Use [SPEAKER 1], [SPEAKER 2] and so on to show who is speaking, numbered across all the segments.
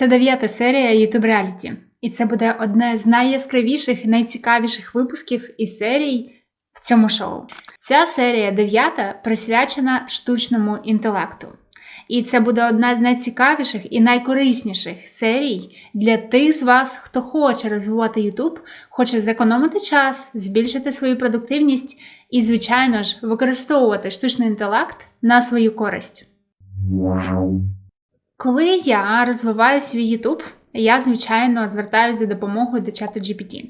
[SPEAKER 1] Це дев'ята серія YouTube Reality. І це буде одне з найяскравіших і найцікавіших випусків і серій в цьому шоу. Ця серія дев'ята присвячена штучному інтелекту. І це буде одна з найцікавіших і найкорисніших серій для тих з вас, хто хоче розвивати YouTube, хоче зекономити час, збільшити свою продуктивність і, звичайно ж, використовувати штучний інтелект на свою користь. Коли я розвиваю свій YouTube, я, звичайно, звертаюся за допомогою до чату GPT.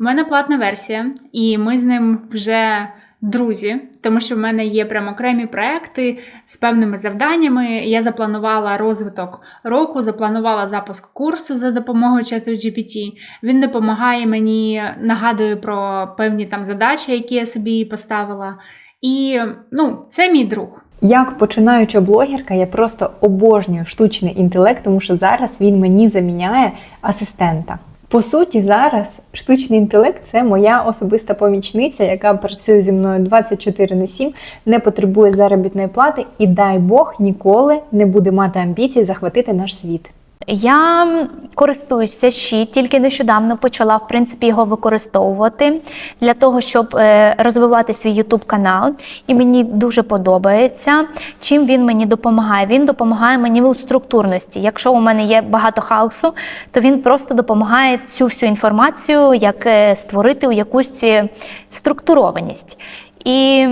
[SPEAKER 1] У мене платна версія, і ми з ним вже друзі, тому що в мене є прямо окремі проекти з певними завданнями. Я запланувала розвиток року, запланувала запуск курсу за допомогою чату GPT. Він допомагає мені, нагадує про певні там задачі, які я собі поставила. І ну, це мій друг.
[SPEAKER 2] Як починаюча блогерка, я просто обожнюю штучний інтелект, тому що зараз він мені заміняє асистента. По суті, зараз штучний інтелект це моя особиста помічниця, яка працює зі мною 24 на 7, не потребує заробітної плати і, дай Бог, ніколи не буде мати амбіцій захватити наш світ.
[SPEAKER 3] Я користуюся ще тільки нещодавно почала в принципі його використовувати для того, щоб е, розвивати свій YouTube канал. І мені дуже подобається. Чим він мені допомагає? Він допомагає мені у структурності. Якщо у мене є багато хаосу, то він просто допомагає цю всю інформацію як е, створити у якусь е, структурованість. І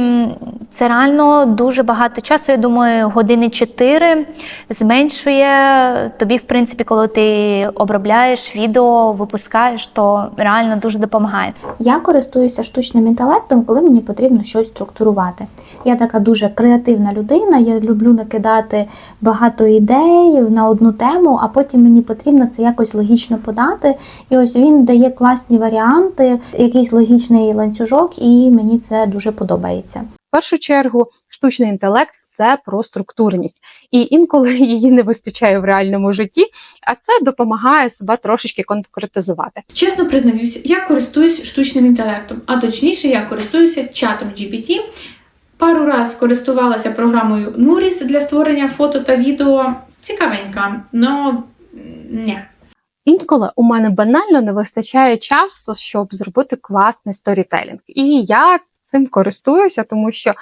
[SPEAKER 3] це реально дуже багато часу. Я думаю, години 4 зменшує тобі, в принципі, коли ти обробляєш відео, випускаєш, то реально дуже допомагає.
[SPEAKER 4] Я користуюся штучним інтелектом, коли мені потрібно щось структурувати. Я така дуже креативна людина, я люблю накидати багато ідей на одну тему, а потім мені потрібно це якось логічно подати. І ось він дає класні варіанти, якийсь логічний ланцюжок, і мені це дуже подобається.
[SPEAKER 5] В першу чергу, штучний інтелект це про структурність, і інколи її не вистачає в реальному житті, а це допомагає себе трошечки конкретизувати.
[SPEAKER 6] Чесно признаюся, я користуюсь штучним інтелектом, а точніше, я користуюся чатом GPT. Пару раз користувалася програмою Nuris для створення фото та відео. Цікавенька, но ні.
[SPEAKER 5] Інколи у мене банально не вистачає часу, щоб зробити класний сторітелінг. І я цим користуюся, тому що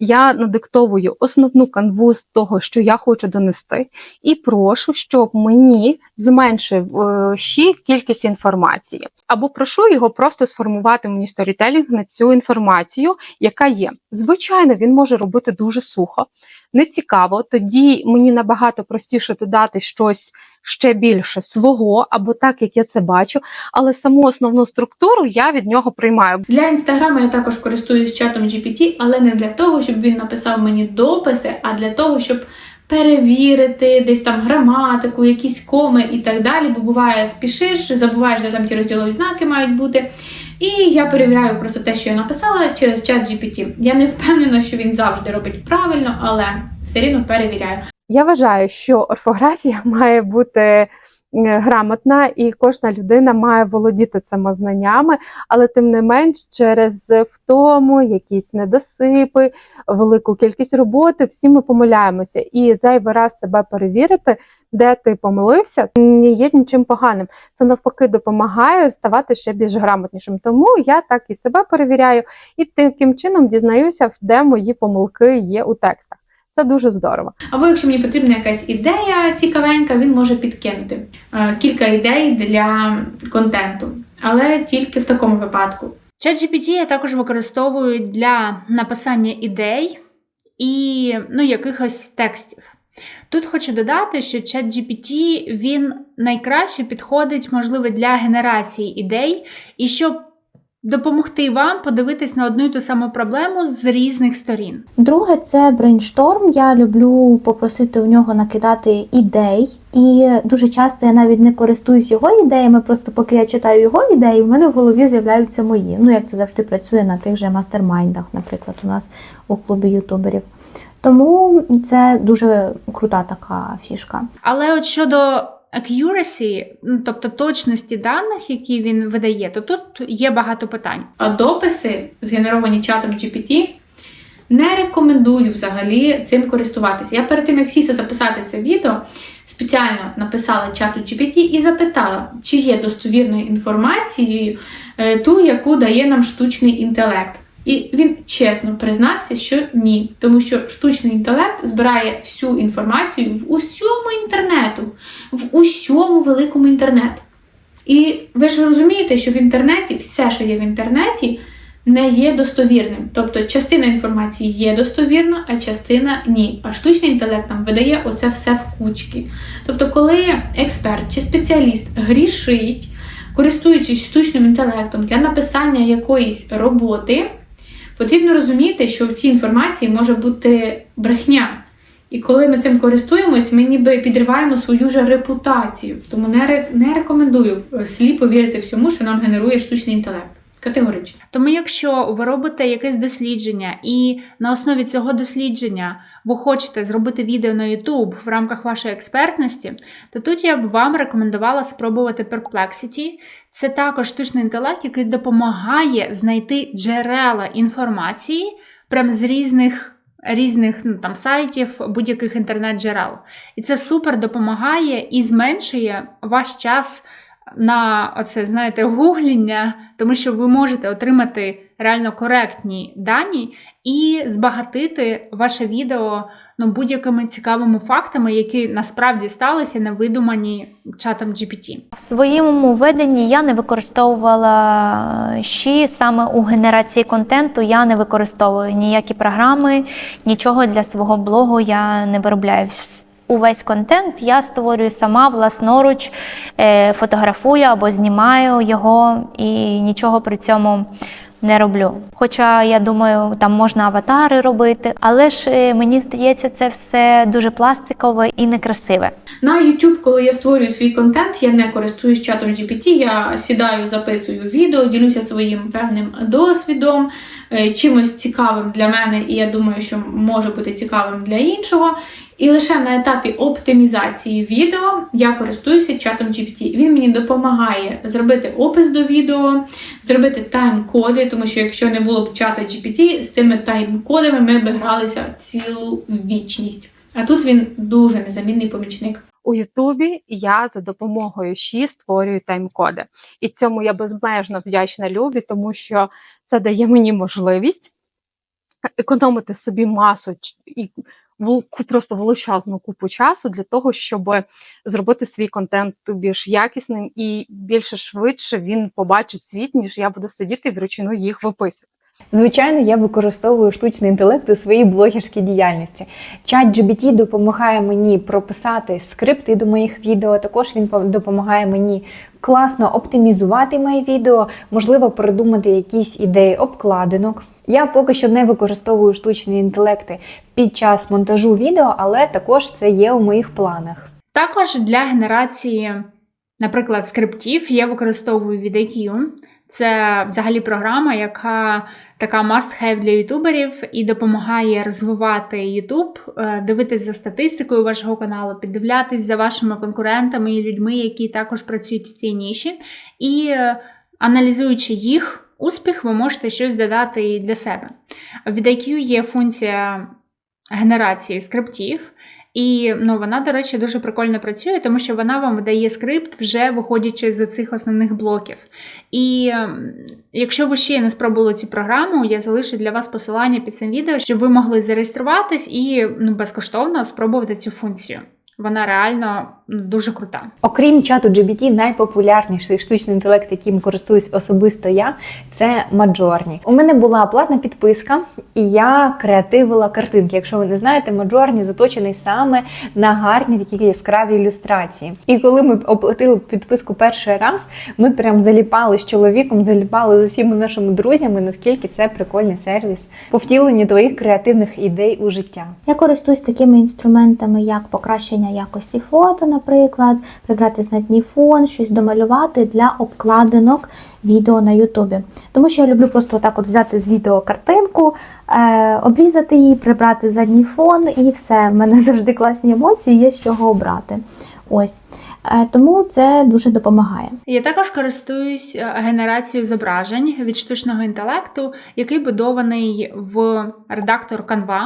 [SPEAKER 5] я надиктовую основну канву з того, що я хочу донести, і прошу, щоб мені зменшив е, ще кількість інформації. Або прошу його просто сформувати мені сторітелінг на цю інформацію, яка є. Звичайно, він може робити дуже сухо, нецікаво. Тоді мені набагато простіше додати щось ще більше свого, або так, як я це бачу, але саму основну структуру я від нього приймаю.
[SPEAKER 6] Для інстаграма я також користуюсь чатом GPT, але не для того, щоб він написав мені дописи, а для того, щоб перевірити десь там граматику, якісь коми і так далі. Бо буває, спішиш, забуваєш, де там ті розділові знаки мають бути. І я перевіряю просто те, що я написала через чат GPT. Я не впевнена, що він завжди робить правильно, але все рівно перевіряю.
[SPEAKER 5] Я вважаю, що орфографія має бути грамотна, і кожна людина має володіти цими знаннями, але тим не менш, через втому, якісь недосипи, велику кількість роботи, всі ми помиляємося. І зайвий раз себе перевірити, де ти помилився, не є нічим поганим. Це навпаки допомагає ставати ще більш грамотнішим. Тому я так і себе перевіряю, і таким чином дізнаюся, де мої помилки є у текстах. Це дуже здорово.
[SPEAKER 6] Або якщо мені потрібна якась ідея цікавенька, він може підкинути е, кілька ідей для контенту, але тільки в такому випадку.
[SPEAKER 1] ChatGPT я також використовую для написання ідей і ну, якихось текстів. Тут хочу додати, що ChatGPT він найкраще підходить, можливо, для генерації ідей, і щоб допомогти вам подивитись на одну і ту саму проблему з різних сторін.
[SPEAKER 4] Друге, це брейншторм. Я люблю попросити у нього накидати ідей, і дуже часто я навіть не користуюсь його ідеями. Просто поки я читаю його ідеї, в мене в голові з'являються мої. Ну як це завжди працює на тих же мастермайндах, наприклад, у нас у клубі ютуберів. Тому це дуже крута така фішка.
[SPEAKER 1] Але от щодо accuracy, ну, тобто точності даних, які він видає, то тут є багато питань.
[SPEAKER 6] А дописи, згенеровані чатом GPT, не рекомендую взагалі цим користуватися. Я перед тим, як сісти записати це відео, спеціально написала чату GPT і запитала, чи є достовірною інформацією е, ту, яку дає нам штучний інтелект. І він чесно признався, що ні, тому що штучний інтелект збирає всю інформацію в усьому інтернету, в усьому великому інтернету. І ви ж розумієте, що в інтернеті все, що є в інтернеті, не є достовірним. Тобто частина інформації є достовірна, а частина ні. А штучний інтелект нам видає оце все в кучки. Тобто, коли експерт чи спеціаліст грішить, користуючись штучним інтелектом для написання якоїсь роботи, потрібно розуміти, що в цій інформації може бути брехня. І коли ми цим користуємось, ми ніби підриваємо свою ж репутацію. Тому не, не рекомендую е, сліпо вірити всьому, що нам генерує штучний інтелект. Категорично.
[SPEAKER 1] Тому, якщо ви робите якесь дослідження, і на основі цього дослідження ви хочете зробити відео на YouTube в рамках вашої експертності, то тут я б вам рекомендувала спробувати Perplexity. Це також штучний інтелект, який допомагає знайти джерела інформації прямо з різних. Різних ну, там сайтів, будь-яких інтернет-джерел. І це супер допомагає і зменшує ваш час на оце, знаєте, гугління, тому що ви можете отримати реально коректні дані і збагатити ваше відео ну, будь-якими цікавими фактами, які насправді сталися невидумані чатом GPT.
[SPEAKER 3] В своєму веденні я не використовувала щі саме у генерації контенту. Я не використовую ніякі програми, нічого для свого блогу я не виробляю. Увесь контент я створюю сама власноруч, е, фотографую або знімаю його і нічого при цьому не роблю. Хоча я думаю, там можна аватари робити, але ж е, мені здається, це все дуже пластикове і некрасиве.
[SPEAKER 6] На YouTube, коли я створюю свій контент, я не користуюсь чатом GPT, я сідаю, записую відео, ділюся своїм певним досвідом, е, чимось цікавим для мене, і я думаю, що може бути цікавим для іншого. І лише на етапі оптимізації відео я користуюся чатом GPT. Він мені допомагає зробити опис до відео, зробити тайм-коди, тому що якщо не було б чата GPT, з тими тайм-кодами ми б гралися цілу вічність. А тут він дуже незамінний помічник.
[SPEAKER 5] У Ютубі я за допомогою ЩІ створюю тайм-коди. І цьому я безмежно вдячна Любі, тому що це дає мені можливість економити собі масу і просто величезну купу часу для того, щоб зробити свій контент більш якісним і більше швидше він побачить світ, ніж я буду сидіти і вручну їх виписувати.
[SPEAKER 2] Звичайно, я використовую штучний інтелект у своїй блогерській діяльності. Чат GBT допомагає мені прописати скрипти до моїх відео. Також він по- допомагає мені класно оптимізувати моє відео, можливо, придумати якісь ідеї обкладинок. Я поки що не використовую штучні інтелекти під час монтажу відео, але також це є у моїх планах.
[SPEAKER 1] Також для генерації, наприклад, скриптів я використовую VidIQ. Це взагалі програма, яка така must-have для ютуберів і допомагає розвивати YouTube, е, дивитись за статистикою вашого каналу, піддивлятись за вашими конкурентами і людьми, які також працюють в цій ніші. І е, аналізуючи їх успіх, ви можете щось додати і для себе. В VidIQ є функція генерації скриптів. І ну, вона, до речі, дуже прикольно працює, тому що вона вам видає скрипт, вже виходячи з цих основних блоків. І ем, якщо ви ще не спробували цю програму, я залишу для вас посилання під цим відео, щоб ви могли зареєструватись і ну, безкоштовно спробувати цю функцію. Вона реально дуже крута.
[SPEAKER 2] Окрім чату GBT, найпопулярніший штучний інтелект, яким користуюсь особисто я, це Midjourney. У мене була платна підписка, і я креативила картинки. Якщо ви не знаєте, Midjourney заточений саме на гарні такі яскраві ілюстрації. І коли ми оплатили підписку перший раз, ми прям заліпали з чоловіком, заліпали з усіма нашими друзями, наскільки це прикольний сервіс по втіленню твоїх креативних ідей у життя.
[SPEAKER 4] Я користуюсь такими інструментами, як покращення якості фото, наприклад, прибрати знатний фон, щось домалювати для обкладинок відео на Ютубі. Тому що я люблю просто так от взяти з відео картинку, е, обрізати її, прибрати задній фон і все. В мене завжди класні емоції, є з чого обрати. Ось. Е, Тому це дуже допомагає.
[SPEAKER 1] Я також користуюсь е, генерацією зображень від штучного інтелекту, який будований в редактор Canva.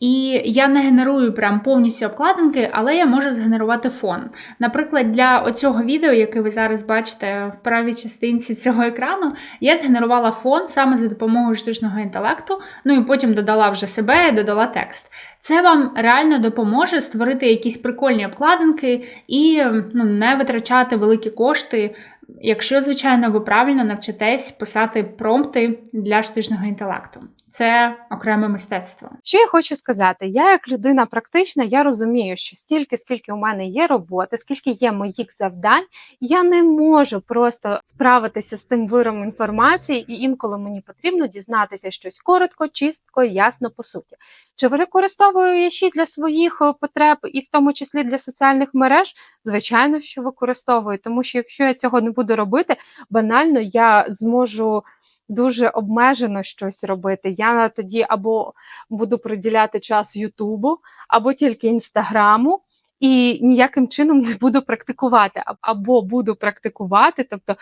[SPEAKER 1] І я не генерую прям повністю обкладинки, але я можу згенерувати фон. Наприклад, для оцього відео, яке ви зараз бачите в правій частинці цього екрану, я згенерувала фон саме за допомогою штучного інтелекту. Ну і потім додала вже себе, додала текст. Це вам реально допоможе створити якісь прикольні обкладинки і ну, не витрачати великі кошти, якщо, звичайно, ви правильно навчитесь писати промпти для штучного інтелекту. Це окреме мистецтво.
[SPEAKER 5] Що я хочу сказати? Я, як людина практична, я розумію, що стільки, скільки у мене є роботи, скільки є моїх завдань, я не можу просто справитися з тим виром інформації, і інколи мені потрібно дізнатися щось коротко, чистко, ясно по суті. Чи використовую я ще для своїх е, потреб, і в тому числі для соціальних мереж? Звичайно, що використовую, тому що якщо я цього не буду робити, банально я зможу дуже обмежено щось робити. Я тоді або буду приділяти час Ютубу, або тільки інстаграму. І ніяким чином не буду практикувати, або буду практикувати, тобто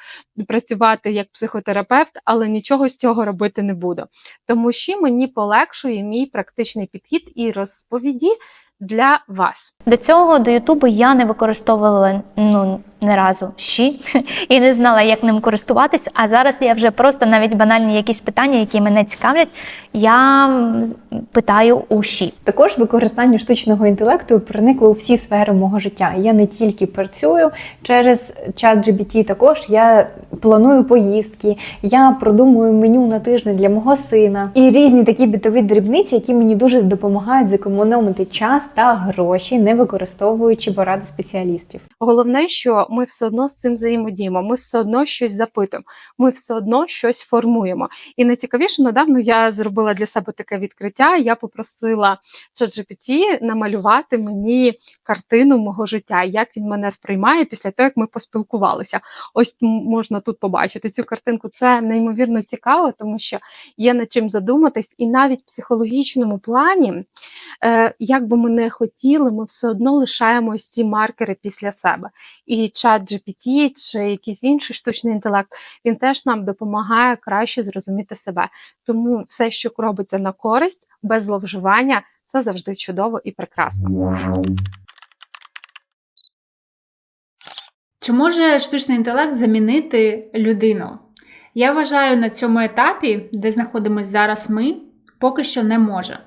[SPEAKER 5] працювати як психотерапевт, але нічого з цього робити не буду. Тому що мені полегшує мій практичний підхід і розповіді для вас.
[SPEAKER 3] До цього до Ютубу я не використовувала ну не разу щі і не знала, як ним користуватись. А зараз я вже просто навіть банальні якісь питання, які мене цікавлять, я питаю у щі.
[SPEAKER 2] Також використання штучного інтелекту проникло у всі сфери мого життя. Я не тільки працюю через чат GBT, також я планую поїздки, я продумую меню на тиждень для мого сина і різні такі бітові дрібниці, які мені дуже допомагають зекономити час та гроші, не використовуючи поради спеціалістів.
[SPEAKER 5] Головне, що ми все одно з цим взаємодіємо, ми все одно щось запитуємо, ми все одно щось формуємо. І найцікавіше, недавно я зробила для себе таке відкриття. Я попросила ChatGPT намалювати мені картину мого життя, як він мене сприймає після того, як ми поспілкувалися. Ось можна тут побачити цю картинку. Це неймовірно цікаво, тому що є над чим задуматись, і навіть в психологічному плані, е, як би ми не хотіли, ми все одно лишаємо ось ці маркери після себе. І чат GPT чи якийсь інший штучний інтелект, він теж нам допомагає краще зрозуміти себе. Тому все, що робиться на користь, без зловживання, це завжди чудово і прекрасно.
[SPEAKER 1] Чи може штучний інтелект замінити людину? Я вважаю, на цьому етапі, де знаходимося зараз ми, поки що не може.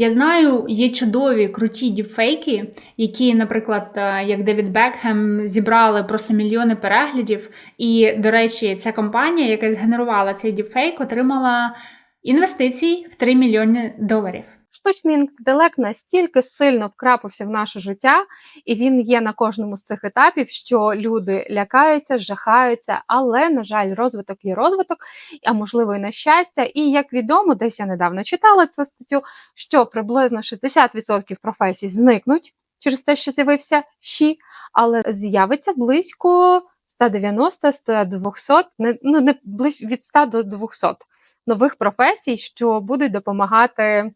[SPEAKER 1] Я знаю, є чудові круті діпфейки, які, наприклад, е, як Девід Бекхем, зібрали просто мільйони переглядів. І, до речі, ця компанія, яка згенерувала цей діпфейк, отримала інвестицій в 3 мільйони доларів.
[SPEAKER 5] Штучний інтелект настільки сильно вкрапився в наше життя, і він є на кожному з цих етапів, що люди лякаються, жахаються, але, на жаль, розвиток є розвиток, а можливо, і на щастя. І як відомо, десь я недавно читала цю статтю, що приблизно 60% професій зникнуть через те, що з'явився щі, але з'явиться близько 190 200 не, ну не близь від 100 до 200 нових професій, що будуть допомагати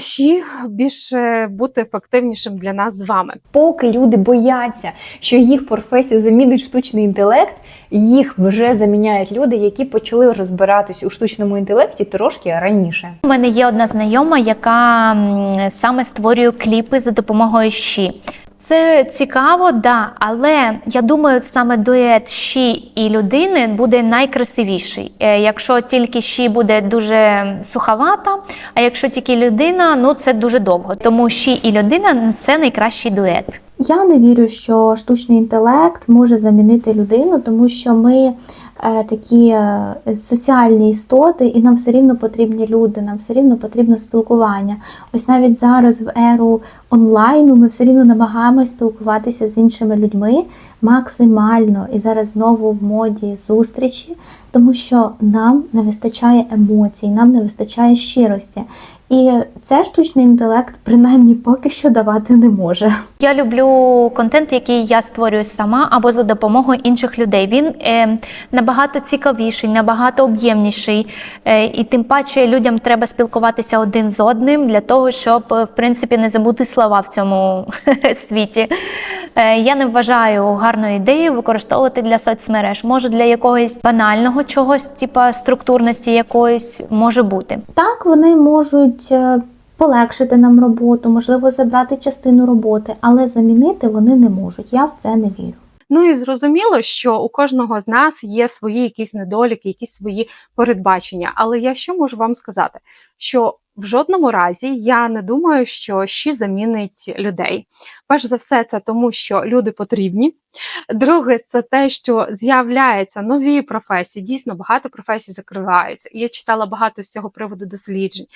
[SPEAKER 5] ще більше бути ефективнішим для нас з вами.
[SPEAKER 2] Поки люди бояться, що їх професію замінить штучний інтелект, їх вже заміняють люди, які почали розбиратись у штучному інтелекті трошки раніше.
[SPEAKER 3] У мене є одна знайома, яка саме створює кліпи за допомогою щі. Це цікаво, да, але я думаю, саме дует щі і людини буде найкрасивіший. Е, Якщо тільки щі буде дуже суховата, а якщо тільки людина, ну це дуже довго. Тому щі і людина це найкращий дует.
[SPEAKER 4] Я не вірю, що штучний інтелект може замінити людину, тому що ми такі е, соціальні істоти, і нам все рівно потрібні люди, нам все рівно потрібно спілкування. Ось навіть зараз в еру онлайну ми все рівно намагаємось спілкуватися з іншими людьми максимально. І зараз знову в моді зустрічі. Тому що нам не вистачає емоцій, нам не вистачає щирості. І це штучний інтелект, принаймні, поки що давати не може.
[SPEAKER 3] Я люблю контент, який я створюю сама або за допомогою інших людей. Він е, набагато цікавіший, набагато об'ємніший, е, і тим паче людям треба спілкуватися один з одним для того, щоб е, в принципі не забути слова в цьому світі. Е, я не вважаю гарною ідеєю використовувати для соцмереж. Може для якогось банального чогось, типа структурності якоїсь може бути.
[SPEAKER 4] Так, вони можуть е, полегшити нам роботу, можливо, забрати частину роботи, але замінити вони не можуть. Я в це не вірю.
[SPEAKER 5] Ну і зрозуміло, що у кожного з нас є свої якісь недоліки, якісь свої передбачення. Але я що можу вам сказати? Що в жодному разі я не думаю, що щі замінить людей. Перш за все, це тому, що люди потрібні. Друге, це те, що з'являються нові професії. Дійсно, багато професій закриваються. Я читала багато з цього приводу досліджень.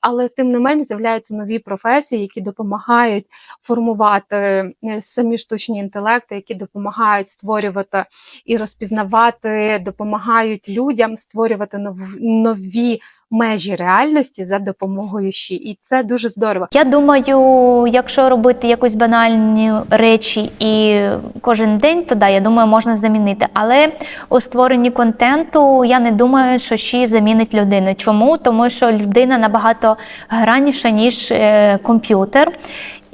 [SPEAKER 5] Але тим не менш з'являються нові професії, які допомагають формувати е, самі штучні інтелекти, які допомагають створювати і розпізнавати, допомагають людям створювати нові межі реальності за допомогою ЩІ. І це дуже здорово.
[SPEAKER 3] Я думаю, якщо робити якусь банальні речі і кожен день, то да, я думаю, можна замінити. Але у створенні контенту я не думаю, що ще замінить людину. Чому? Тому що людина набагато граніша, ніж е, комп'ютер.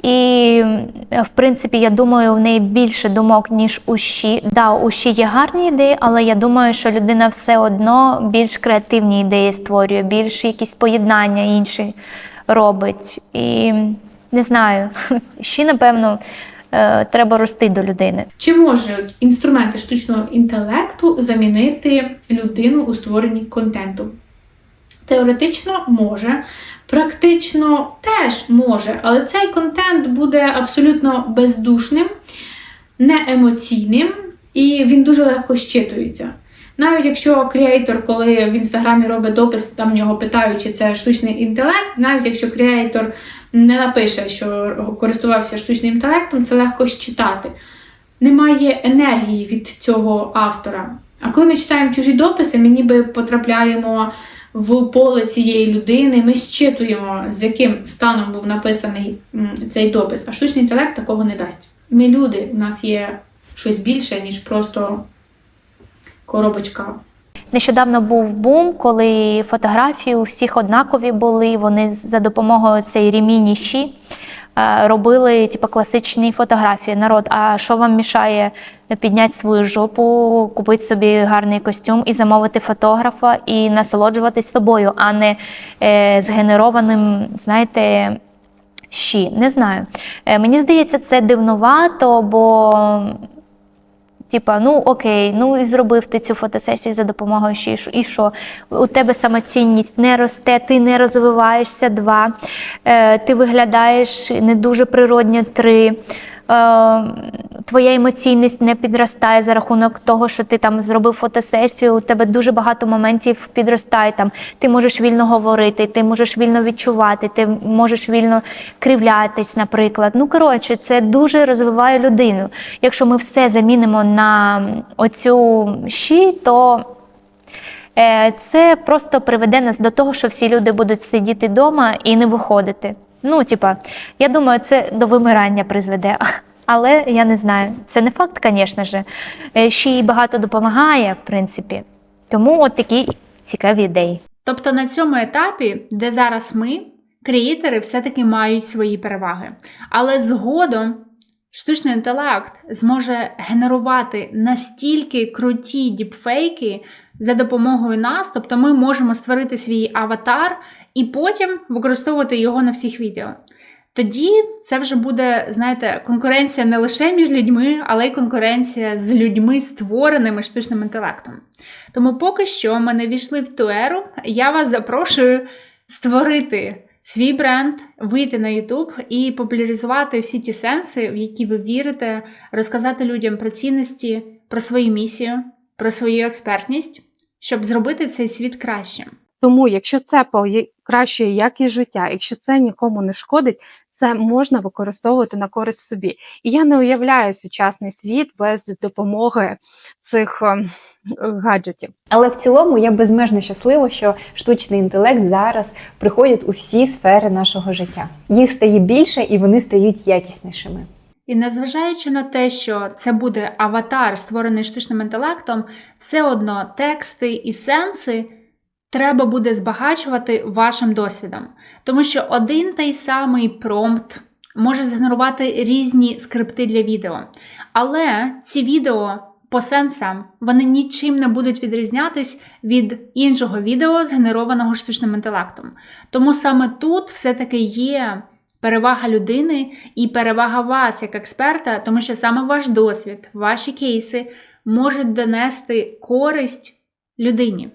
[SPEAKER 3] І, в принципі, я думаю, в неї більше думок, ніж у щі. Да, у щі є гарні ідеї, але я думаю, що людина все одно більш креативні ідеї створює, більш якісь поєднання інші робить. І не знаю, ще, напевно, е, треба рости до людини.
[SPEAKER 6] Чи можуть інструменти штучного інтелекту замінити людину у створенні контенту? Теоретично може, практично теж може, але цей контент буде абсолютно бездушним, неемоційним і він дуже легко щитується. Навіть якщо креатор, коли в інстаграмі робить допис, там нього питають, чи це штучний інтелект, навіть якщо креатор не напише, що користувався штучним інтелектом, це легко считати. Немає енергії від цього автора. А коли ми читаємо чужі дописи, ми ніби потрапляємо в поле цієї людини, ми щитуємо, з яким станом був написаний цей допис. А штучний інтелект такого не дасть. Ми люди, у нас є щось більше, ніж просто коробочка
[SPEAKER 3] Нещодавно був бум, коли фотографії у всіх однакові були. Вони за допомогою цієї е, робили типу, класичні фотографії. Народ, а що вам мішає підняти свою жопу, купити собі гарний костюм і замовити фотографа і насолоджуватись собою, а не е, згенерованим, знаєте. Щі, не знаю. Е, Мені здається, це дивновато, бо Типа, ну окей, ну і зробив ти цю фотосесію за допомогою ще і що? У тебе самоцінність не росте, ти не розвиваєшся два, е, ти виглядаєш не дуже природньо три. Е, твоя емоційність не підростає за рахунок того, що ти там зробив фотосесію, у тебе дуже багато моментів підростає. Там ти можеш вільно говорити, ти можеш вільно відчувати, ти можеш вільно кривлятись, наприклад. Ну коротше, це дуже розвиває людину. Якщо ми все замінимо на оцю щі, то е, це просто приведе нас до того, що всі люди будуть сидіти вдома і не виходити. Ну, типа, я думаю, це до вимирання призведе. Але я не знаю. Це не факт, звісно ж. Е, Ще й багато допомагає, в принципі. Тому от такі цікаві ідеї.
[SPEAKER 1] Тобто на цьому етапі, де зараз ми, креатори все-таки мають свої переваги. Але згодом штучний інтелект зможе генерувати настільки круті діпфейки за допомогою нас, тобто ми можемо створити свій аватар і потім використовувати його на всіх відео. Тоді це вже буде, знаєте, конкуренція не лише між людьми, але й конкуренція з людьми, створеними штучним інтелектом. Тому поки що ми не війшли в ту еру. Я вас запрошую створити свій бренд, вийти на YouTube і популяризувати всі ті сенси, в які ви вірите, розказати людям про цінності, про свою місію, про свою експертність, щоб зробити цей світ кращим.
[SPEAKER 5] Тому, якщо це покращує якість життя, якщо це нікому не шкодить, це можна використовувати на користь собі. І я не уявляю сучасний світ без допомоги цих ем, гаджетів.
[SPEAKER 2] Але в цілому я безмежно щаслива, що штучний інтелект зараз приходить у всі сфери нашого життя. Їх стає більше і вони стають якіснішими.
[SPEAKER 1] І незважаючи на те, що це буде аватар, створений штучним інтелектом, все одно тексти і сенси треба буде збагачувати вашим досвідом. Тому що один той самий промпт може згенерувати різні скрипти для відео. Але ці відео по сенсам вони нічим не будуть відрізнятись від іншого відео, згенерованого штучним інтелектом. Тому саме тут все-таки є перевага людини і перевага вас як експерта, тому що саме ваш досвід, ваші кейси можуть донести користь людині.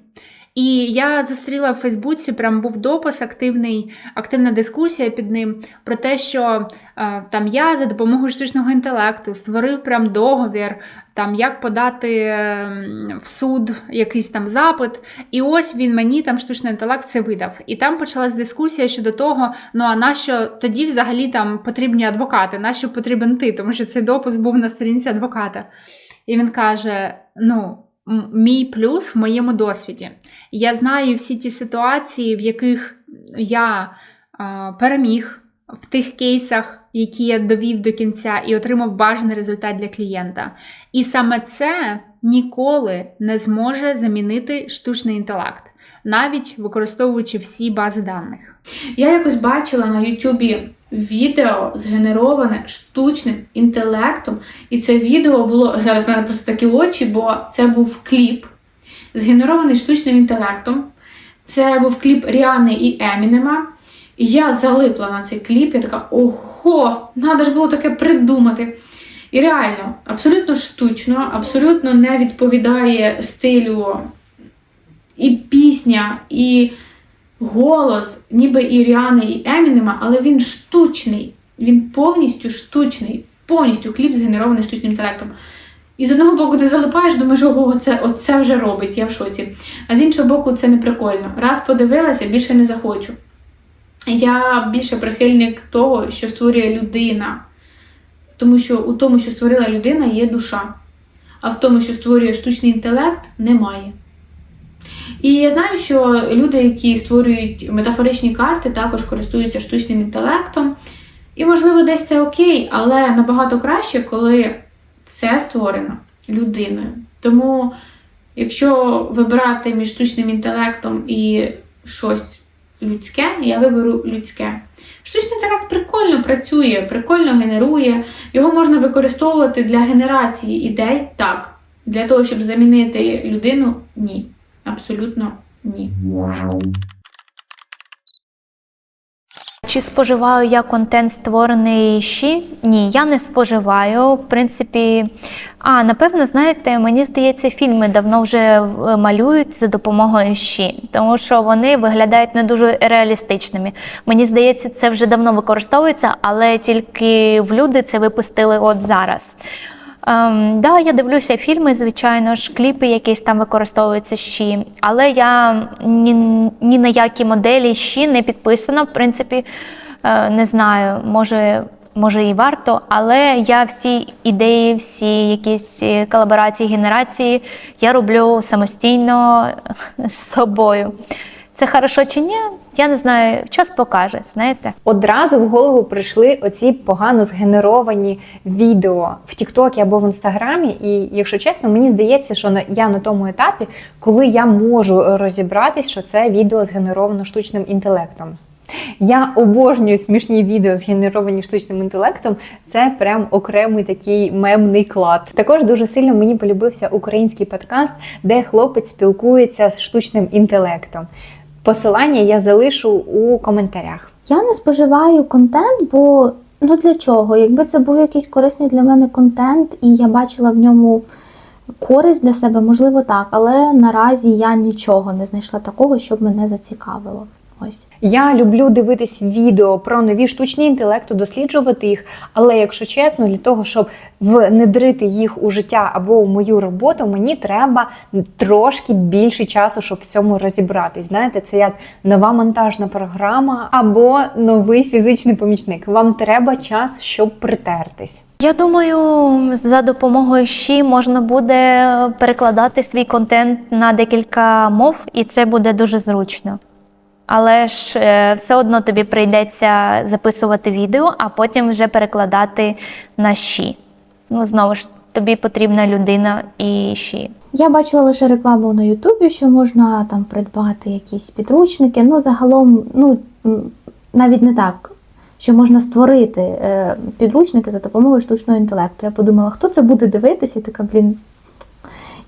[SPEAKER 1] І я зустріла в Фейсбуці, прям був допис, активний, активна дискусія під ним про те, що е, там я за допомогою штучного інтелекту створив прям договір, там як подати е, в суд якийсь там запит. І ось він мені там штучний інтелект це видав. І там почалась дискусія щодо того, ну а нащо тоді взагалі там потрібні адвокати, нащо потрібен ти? Тому що цей допис був на сторінці адвоката. І він каже: ну. Мій плюс в моєму досвіді. Я знаю всі ті ситуації, в яких я переміг в тих кейсах, які я довів до кінця, і отримав бажаний результат для клієнта. І саме це ніколи не зможе замінити штучний інтелект, навіть використовуючи всі бази даних.
[SPEAKER 6] Я якось бачила на Ютубі відео згенероване штучним інтелектом, і це відео було зараз в мене просто такі очі, бо це був кліп, згенерований штучним інтелектом. Це був кліп Ріани і Емінема. І я залипла на цей кліп. Я така, ого, треба ж було таке придумати. І реально, абсолютно штучно, абсолютно не відповідає стилю і пісня, і голос, ніби і Ріани, і Емінема, але він штучний. Він повністю штучний, повністю кліп згенерований штучним інтелектом. І з одного боку ти залипаєш, думаєш, ого, це, оце вже робить, я в шоці. А з іншого боку, це не прикольно. Раз подивилася, більше не захочу. Я більше прихильник того, що створює людина. Тому що у тому, що створила людина, є душа. А в тому, що створює штучний інтелект, немає. І я знаю, що люди, які створюють метафоричні карти, також користуються штучним інтелектом. І, можливо, десь це окей, але набагато краще, коли це створено людиною. Тому, якщо вибирати між штучним інтелектом і щось людське, я виберу людське. Штучний інтелект прикольно працює, прикольно генерує. Його можна використовувати для генерації ідей, так. Для того, щоб замінити людину, ні. Абсолютно ні.
[SPEAKER 3] Чи споживаю я контент створений щі? Ні, я не споживаю. В принципі, а напевно, знаєте, мені здається, фільми давно вже е, малюють за допомогою щі, тому що вони виглядають не дуже реалістичними. Мені здається, це вже давно використовується, але тільки в люди це випустили от зараз. Ем, да, я дивлюся фільми, звичайно ж, кліпи якісь там використовуються щі, але я ні, ні на які моделі щі не підписана. В принципі, е, не знаю, може, може і варто, але я всі ідеї, всі якісь е, колаборації, генерації я роблю самостійно з собою. Це хорошо чи ні? Я не знаю, час покаже, знаєте.
[SPEAKER 2] Одразу в голову прийшли оці погано згенеровані відео в Тіктокі або в Інстаграмі. І, якщо чесно, мені здається, що на- я на тому етапі, коли я можу розібратись, що це відео згенеровано штучним інтелектом. Я обожнюю смішні відео, згенеровані штучним інтелектом. Це прям окремий такий мемний клад. Також дуже сильно мені полюбився український подкаст, де хлопець спілкується з штучним інтелектом. Посилання я залишу у коментарях.
[SPEAKER 4] Я не споживаю контент, бо ну для чого? Якби це був якийсь корисний для мене контент, і я бачила в ньому користь для себе, можливо, так, але наразі я нічого не знайшла такого, щоб мене зацікавило. Ось.
[SPEAKER 2] Я люблю дивитись відео про нові штучні інтелекти, досліджувати їх. Але якщо чесно, для того, щоб внедрити їх у життя або у мою роботу, мені треба трошки більше часу, щоб в цьому розібратись. Знаєте, це як нова монтажна програма або новий фізичний помічник. Вам треба час, щоб притертись.
[SPEAKER 3] Я думаю, за допомогою ЩІ можна буде перекладати свій контент на декілька мов, і це буде дуже зручно. Але ж е, все одно тобі прийдеться записувати відео, а потім вже перекладати на ЩІ. Ну, знову ж, тобі потрібна людина і ЩІ.
[SPEAKER 4] Я бачила лише рекламу на Ютубі, що можна там придбати якісь підручники. Ну, загалом, ну навіть не так, що можна створити е, підручники за допомогою штучного інтелекту. Я подумала, хто це буде дивитися, і така, блін.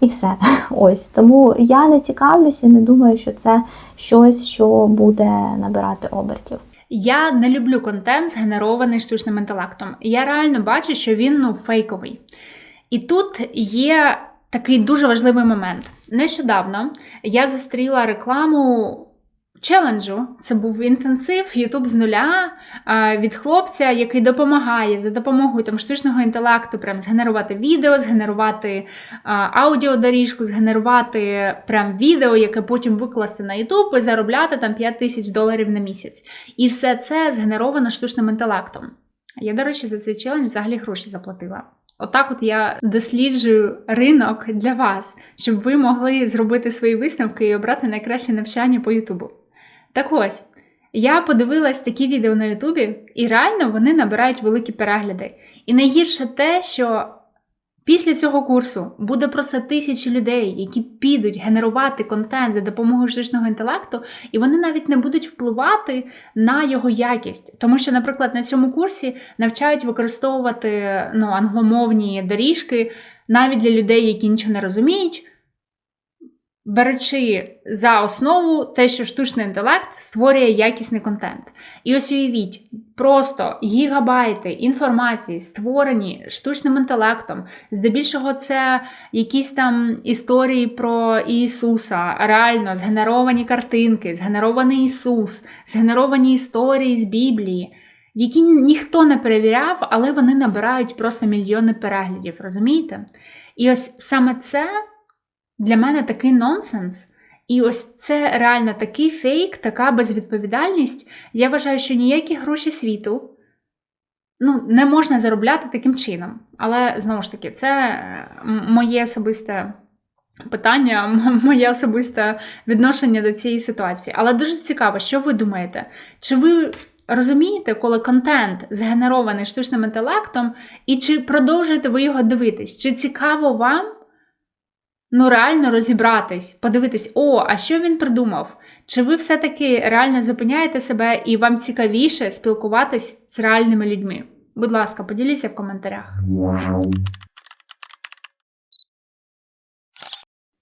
[SPEAKER 4] І все. Ось. Тому я не цікавлюся не думаю, що це щось, що буде набирати обертів.
[SPEAKER 1] Я не люблю контент, згенерований штучним інтелектом. Я реально бачу, що він ну фейковий. І тут є такий дуже важливий момент. Нещодавно я зустріла рекламу челенджу. Це був інтенсив YouTube з нуля від хлопця, який допомагає за допомогою там штучного інтелекту прям згенерувати відео, згенерувати аудіодоріжку, згенерувати прям відео, яке потім викласти на YouTube і заробляти там 5 тисяч доларів на місяць. І все це згенеровано штучним інтелектом. Я, до речі, за цей челендж взагалі гроші заплатила. Отак, от я досліджую ринок для вас, щоб ви могли зробити свої висновки і обрати найкраще навчання по Ютубу. Так ось, я подивилась такі відео на Ютубі, і реально вони набирають великі перегляди. І найгірше те, що після цього курсу буде просто тисячі людей, які підуть генерувати контент за допомогою штучного інтелекту, і вони навіть не будуть впливати на його якість. Тому що, наприклад, на цьому курсі навчають використовувати ну, англомовні доріжки навіть для людей, які нічого не розуміють. Беручи за основу те, що штучний інтелект створює якісний контент. І ось уявіть, просто гігабайти інформації, створені штучним інтелектом. Здебільшого, це якісь там історії про Ісуса, реально згенеровані картинки, згенерований Ісус, згенеровані історії з Біблії, які ніхто не перевіряв, але вони набирають просто мільйони переглядів, розумієте? І ось саме це для мене такий нонсенс. І ось це реально такий фейк, така безвідповідальність. Я вважаю, що ніякі гроші світу ну, не можна заробляти таким чином. Але знову ж таки, це е, моє особисте питання, моє особисте відношення до цієї ситуації. Але дуже цікаво, що ви думаєте? Чи ви розумієте, коли контент згенерований штучним інтелектом, і чи продовжуєте ви його дивитись? Чи цікаво вам? Ну реально розібратись, подивитись, о, а що він придумав? Чи ви все-таки реально зупиняєте себе і вам цікавіше спілкуватись з реальними людьми? Будь ласка, поділіться в коментарях.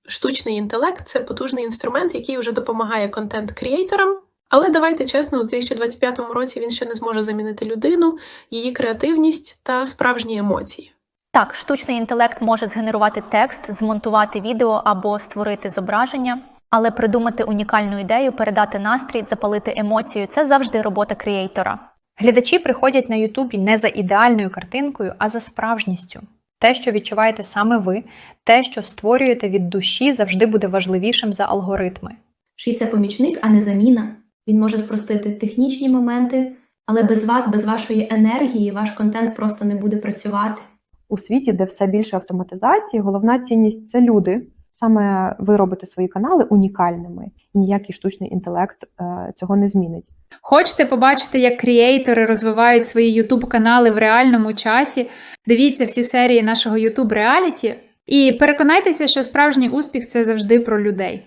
[SPEAKER 7] Штучний інтелект це потужний інструмент, який вже допомагає контент-кріейторам. Але давайте чесно, у 2025 році він ще не зможе замінити людину, її креативність та справжні емоції.
[SPEAKER 3] Так, штучний інтелект може згенерувати текст, змонтувати відео або створити зображення, але придумати унікальну ідею, передати настрій, запалити емоцію це завжди робота креатора.
[SPEAKER 2] Глядачі приходять на Ютубі не за ідеальною картинкою, а за справжністю. Те, що відчуваєте саме ви, те, що створюєте від душі, завжди буде важливішим за алгоритми.
[SPEAKER 8] Ший це помічник, а не заміна. Він може спростити технічні моменти, але без вас, без вашої енергії, ваш контент просто не буде працювати.
[SPEAKER 9] У світі, де все більше автоматизації, головна цінність це люди. Саме ви робите свої канали унікальними, і ніякий штучний інтелект е, цього не змінить.
[SPEAKER 1] Хочете побачити, як креатори розвивають свої YouTube канали в реальному часі? Дивіться всі серії нашого YouTube реаліті і переконайтеся, що справжній успіх це завжди про людей.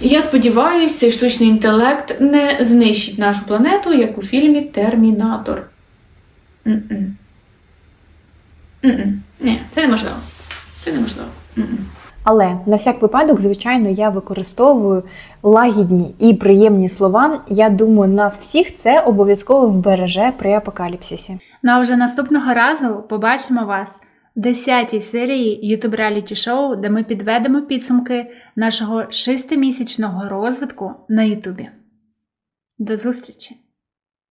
[SPEAKER 6] І я сподіваюся, цей штучний інтелект не знищить нашу планету, як у фільмі Термінатор. М-м. М-м. Ні, це неможливо. Це неможливо.
[SPEAKER 2] Але на всяк випадок, звичайно, я використовую лагідні і приємні слова. Я думаю, нас всіх це обов'язково вбереже при апокаліпсисі.
[SPEAKER 1] Ну а вже наступного разу побачимо вас десятій серії YouTube реаліті шоу, де ми підведемо підсумки нашого шестимісячного розвитку на Ютубі. До зустрічі!